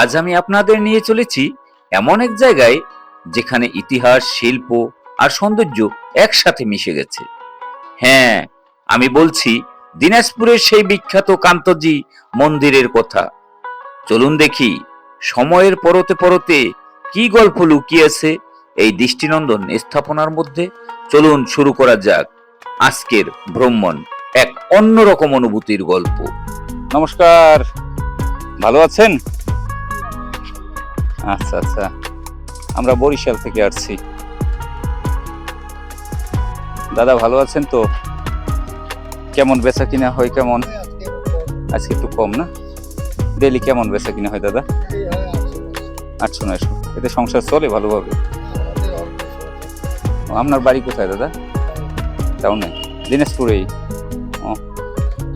আজ আমি আপনাদের নিয়ে চলেছি এমন এক জায়গায় যেখানে ইতিহাস, শিল্প আর সৌন্দর্য একসাথে মিশে গেছে। হ্যাঁ আমি বলছি দিনাজপুরের সেই বিখ্যাত কান্তজি মন্দিরের কথা। চলুন দেখি সময়ের পরতে পরতে কি গল্প লুকিয়েছে এই দৃষ্টিনন্দন স্থাপনার মধ্যে। চলুন শুরু করা যাক আজকের ভ্রমণ, এক অন্যরকম অনুভূতির গল্প। নমস্কার, ভালো আছেন? আচ্ছা আচ্ছা। আমরা বরিশাল থেকে আসছি। দাদা, ভালো আছেন তো? কেমন বেচা কিনা হয় কেমন? আজকে একটু কম না? ডেলি কেমন বেচা কিনা হয় দাদা? আটশো নয়শো এতে সংসার চলে ভালোভাবে। আপনার বাড়ি কোথায় দাদা? টাউনে? দিনাজপুরেই? ও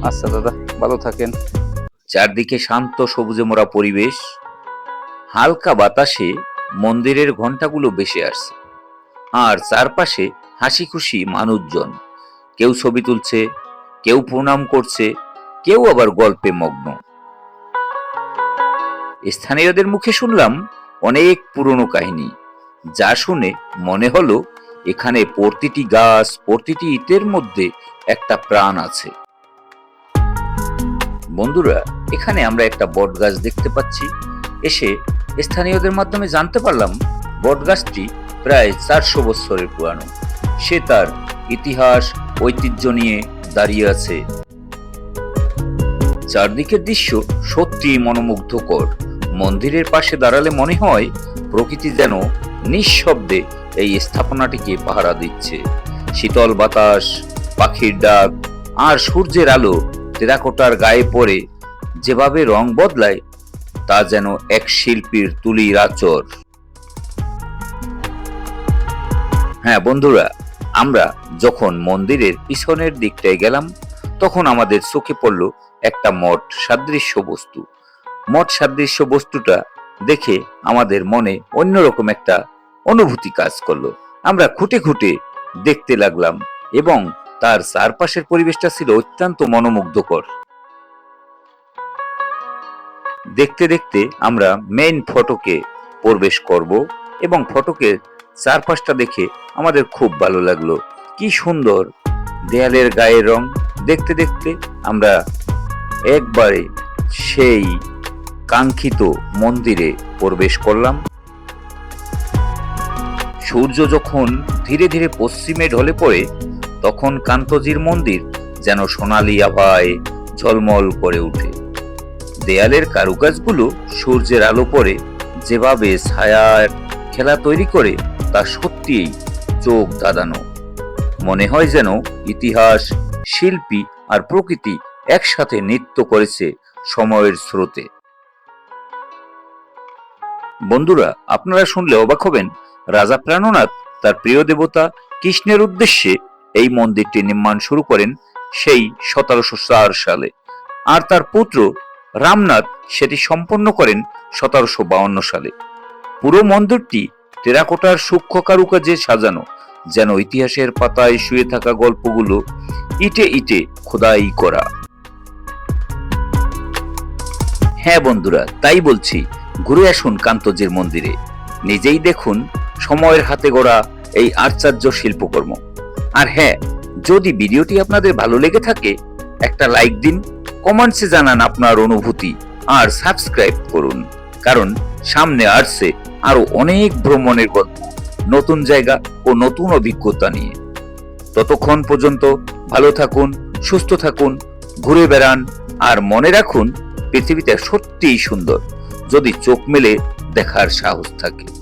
আচ্ছা দাদা, ভালো থাকেন। চারদিকে শান্ত সবুজে মোড়া পরিবেশ। হালকা বাতাসে মন্দিরের ঘন্টাগুলো বেশি আসছে। আর চারপাশে হাসি খুশি মানুষজন। কেউ ছবি তুলছে, কেউ প্রণাম করছে, কেউ আবার গল্পে মগ্ন। স্থানীয়দের মুখে শুনলাম অনেক পুরনো কাহিনী। যা শুনে মনে হলো এখানে প্রতিটি গাছ, প্রতিটি ইটের মধ্যে একটা প্রাণ আছে। বন্ধুরা, এখানে আমরা একটা বট গাছ দেখতে পাচ্ছি। এসে স্থানীয়দের মাধ্যমে জানতে পারলাম, বটগাছটি প্রায় চারশো বছরের পুরানো। সে তার ইতিহাস, ঐতিহ্য নিয়ে দাঁড়িয়ে আছে। চারদিকের দৃশ্য সত্যি মনোমুগ্ধকর। মন্দিরের পাশে দাঁড়ালে মনে হয় প্রকৃতি যেন নিঃশব্দে এই স্থাপনাটিকে পাহারা দিচ্ছে। শীতল বাতাস, পাখির ডাক আর সূর্যের আলো টেরাকোটার গায়ে পড়ে যেভাবে রং বদলায় তা যেন এক শিল্পীর তুলির আচর হ্যাঁ বন্ধুরা, আমরা যখন মন্দিরের পিছনের দিকটায় গেলাম, তখন আমাদের চোখে পড়ল একটা মঠ সাদৃশ্য বস্তু। মঠ সাদৃশ্য বস্তুটা দেখে আমাদের মনে অন্যরকম একটা অনুভূতি কাজ করল। আমরা খুঁটে খুঁটে দেখতে লাগলাম এবং তার চারপাশের পরিবেশটা ছিল অত্যন্ত মনোমুগ্ধকর। দেখতে দেখতে আমরা মেইন ফটোকে প্রবেশ করব এবং ফটোকে চারপাশটা দেখে আমাদের খুব ভালো লাগল। কি সুন্দর দেয়ালের গায়ের রং। দেখতে দেখতে আমরা একবারে সেই কাঙ্ক্ষিত মন্দিরে প্রবেশ করলাম। সূর্য যখন ধীরে ধীরে পশ্চিমে ঢলে পড়ে, তখন কান্তজির মন্দির যেন সোনালি আভায় ঝলমল করে ওঠে দেয়ালের কারুকাজগুলো সূর্যের আলো পড়ে যেভাবে ছায়ার খেলা তৈরি করে, তা সত্যিই চোখ দাদানো মনে হয় যেন ইতিহাস, শিল্পী আর প্রকৃতি একসাথে নৃত্য করেছে সময়ের স্রোতে। বন্ধুরা, আপনারা শুনলে অবাক হবেন, রাজা প্রাণনাথ তার প্রিয় দেবতা কৃষ্ণের উদ্দেশ্যে এই মন্দিরটি নির্মাণ শুরু করেন সেই সতেরোশো চার সালে। আর তার পুত্র রামনাথ সেটি সম্পন্ন করেন সতেরোশো বাউন্ন সালে। পুরো মন্দিরটি টেরাকোটার সূক্ষ্ম কারুকাজে সাজানো, যেন ইতিহাসের পাতায় শুয়ে থাকা গল্পগুলো ইটে ইটে খোদাই করা। হ্যাঁ বন্ধুরা, তাই বলছি, ঘুরে আসুন কান্তজির মন্দিরে। নিজেই দেখুন সময়ের হাতে গড়া এই আশ্চর্য শিল্পকর্ম। আর হ্যাঁ যদি ভিডিওটি আপনাদের ভালো লেগে থাকে, একটা লাইক দিন কমেন্টসে জানান আপনার অনুভূতি আর সাবস্ক্রাইব করুন। কারণ সামনে আসছে আরও অনেক ভ্রমণের গল্প, নতুন জায়গা ও নতুন অভিজ্ঞতা নিয়ে। ততক্ষণ পর্যন্ত ভালো থাকুন, সুস্থ থাকুন, ঘুরে বেড়ান আর মনে রাখুন পৃথিবীতে সত্যিই সুন্দর। যদি চোখ মেলে দেখার সাহস থাকে।